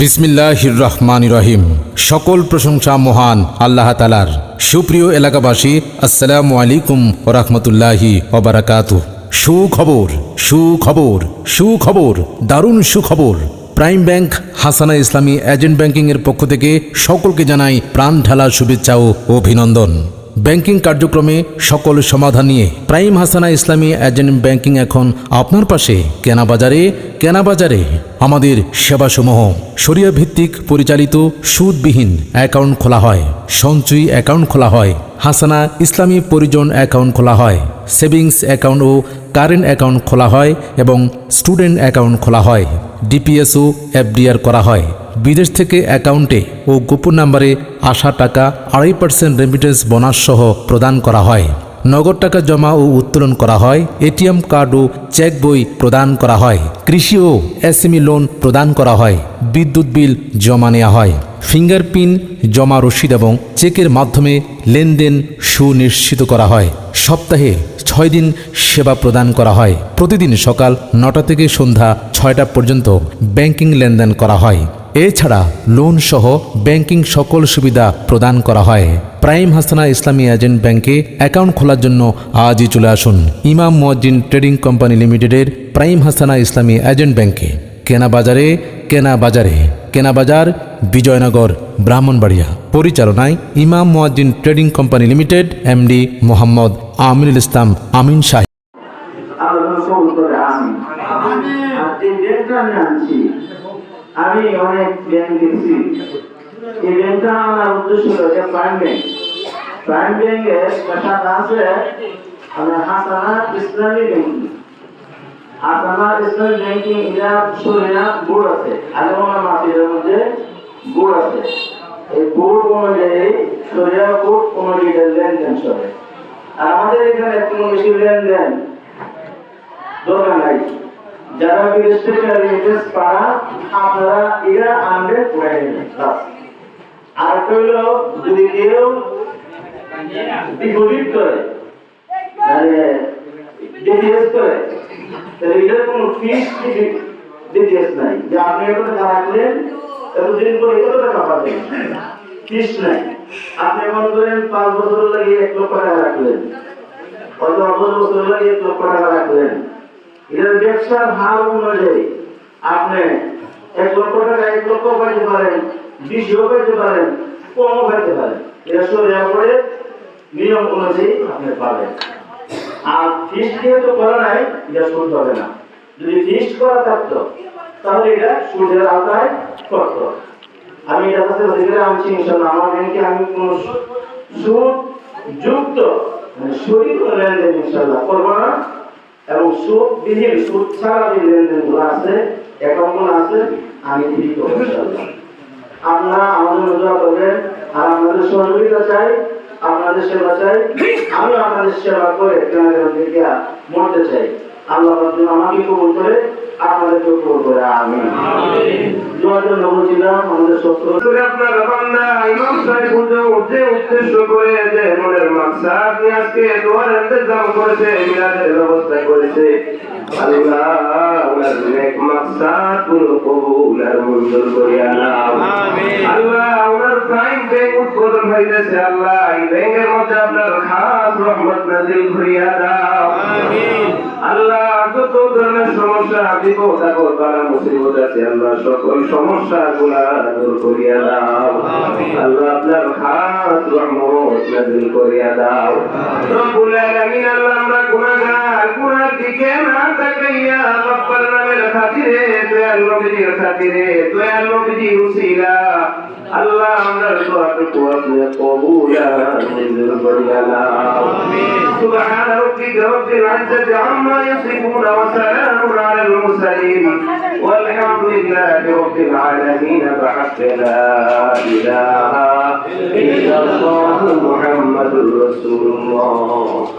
বিসমিল্লাহির রহমান রহিম সকল প্রশংসা মহান আল্লাহ তালার সুপ্রিয় এলাকাবাসী, আসসালামু আলাইকুম ওরহমতুল্লাহি ওবরাকাতু। সুখবর সুখবর সুখবর, দারুণ সুখবর। প্রাইম ব্যাংক, হাসানা ইসলামী এজেন্ট ব্যাংকিংয়ের পক্ষ থেকে সকলকে জানাই প্রাণ ঢালা শুভেচ্ছা ও অভিনন্দন। ব্যাংকিং কার্যক্রমে সকল সমাধান নিয়ে প্রাইম হাসানা ইসলামী এজেন্ট ব্যাংকিং এখন আপনার পাশে। কেনা বাজারে কেনা বাজারে আমাদের সেবাসমূহ। সরিয়া ভিত্তিক পরিচালিত সুদবিহীন অ্যাকাউন্ট খোলা হয়, সঞ্চয়ী অ্যাকাউন্ট খোলা হয়, হাসানা ইসলামী পরিজন অ্যাকাউন্ট খোলা হয়, সেভিংস অ্যাকাউন্ট ও কারেন্ট অ্যাকাউন্ট খোলা হয় এবং স্টুডেন্ট অ্যাকাউন্ট খোলা হয়, ডিপিএসও, এফডিআর করা হয়। বিদেশ থেকে অ্যাকাউন্টে ও গোপন নাম্বারে আসা টাকা আড়াই পার্সেন্ট রেমিটেন্স বোনাস সহ প্রদান করা হয়। নগদ টাকা জমা ও উত্তোলন করা হয়। এটিএম কার্ড ও চেক বই প্রদান করা হয়। কৃষি ও এসএমই লোন প্রদান করা হয়। বিদ্যুৎ বিল জমা নেওয়া হয়। ফিঙ্গারপ্রিন্ট জমা রসিদ এবং চেকের মাধ্যমে লেনদেন সুনিশ্চিত করা হয়। সপ্তাহে ছয় দিন সেবা প্রদান করা হয়। প্রতিদিন সকাল নটা থেকে সন্ধ্যা ছয়টা পর্যন্ত ব্যাংকিং লেনদেন করা হয়। এছাড়া লোন সহ ব্যাংকিং সকল সুবিধা প্রদান করা হয়। প্রাইম হাসানা ইসলামী এজেন্ট ব্যাংকে অ্যাকাউন্ট খোলার জন্য আজই চলে আসুন। ইমাম মুয়াজ্জিন ট্রেডিং কোম্পানি লিমিটেডের প্রাইম হাসানা ইসলামী এজেন্ট ব্যাংকে। কেনা বাজারে কেনা বাজারে। কেনা বাজার বিজয়নগর ব্রাহ্মণবাড়িয়া। পরিচালনায় Imam Muazzin trading company limited MD Mohammad Aminul Islam Amin করে আমি অনেক ব্যাংক দেখছি এই ব্যাংকটা আমার উদ্দেশ্য হলো যে প্রাইম ব্যাংক প্রাইম ব্যাংকের সাথে আছে মানে হাসানা ইসলামী ব্যাংকিং হাসানা ইসলামী ব্যাংকিং এরা শরীরা বোর্ড আছে। আগে মনে মাসিদের মধ্যে বোর্ড আছে। এই বোর্ড অনুযায়ী শরীরা বোর্ড অনুযায়ী লেনদেন চলে আর আমাদের এখানে কোনো বেশি লেনদেন দরকার যারা বিদেশ থেকে রেমিটেন্স পাড়া আপনারা এরা আনবে পুরাই নেবেন। আর একটা যদি কেউ ডিপোজিট করে মানে ডিপিএস করে, তাহলে এটার কোনো ফিস ডিপিএস নাই। যে আপনি এত টাকা রাখলেন এতদিন পরে কত টাকা পাবেন ফিস নাই। আপনি মনে করেন পাঁচ বছর লাগে এক লক্ষ টাকা রাখলেন। হয়তো দশ বছর লাগে এক লক্ষ টাকা রাখলেন। এটার ব্যবসার হার অনুযায়ী আপনি এক লক্ষ টাকা, এক লক্ষ পাইতে পারেন বিশও পাইতে পারেন কমও পাইতে পারেন। নিয়ম অনুযায়ী আপনি পাবেন। আর ফিস্ট যেহেতু করা নাই, এটা সুদ হবে না। যদি ফিস্ট করা থাকতো, তাহলে এটা সুদের আওতায় করতো। আমি এটা কাছে বলে আনছি ইনশাল্লাহ আমার ব্যাংকে আমি কোনো সুদ যুক্ত মানে শরীর লেনদেন ইনশাল্লাহ করব না? এবং সুদ ছাড়া যে আছে অ্যাকাউন্টগুলো আছে, আমি ঠিক আপনারা আমাদের করবেন, আর আপনাদের সহযোগিতা চাই, আপনাদের সেবা চাই আমি আপনাদের সেবা করে দিকে মরতে চাই। আল্লাহ পাক আমাকে কবুল করে আপনাদেরকে কবুল করে আমি দোয়ার জন্য বলছিলাম আমাদের সত্য। আপনার বান্দা ইমাম সাহেব যে উদ্দেশ্য করে যে মনের মাকসাদ নিয়ে আজকে দোয়ার ইন্তজাম করেছে মিলাদের ব্যবস্থা করেছে। আল্লাহ ওনার নেক মাকসাদ পুরো কবুল আর মঞ্জুর করিয়া নাও। আল্লাহ ওনার প্রাইম ব্যাংক উদ্বোধন হইতেছে আল্লাহ এই ব্যাংকের মধ্যে আপনার খাস রহমত নাজিল করিয়া দাও। আল্লাহ যত ধরনের সমস্যা বিপদ আপদ বালা মুসিবত আছে আল্লাহ সকল সমস্যা গুলা দূর করিয়া দাও। আল্লাহ আপনার খাস রহমত নাজিল করিয়া দাও। রব্বুল আলামিন আল্লাহ আমরা গুনাহগার গুনার দিকে না তাকাইয়া রব্বুল নামের খাতিরে দয়াল নবীর খাতিরে দয়াল নবীর উসিলা। আল্লাহ আমরা দোয়াটুকু আপনি কবুল মঞ্জুর করিয়া দাও। سبحان ربك رب العزة عما يصفون وسلام على المرسلين. والحمد لله رب العالمين. بحق لا إله إلا الله محمد رسول الله.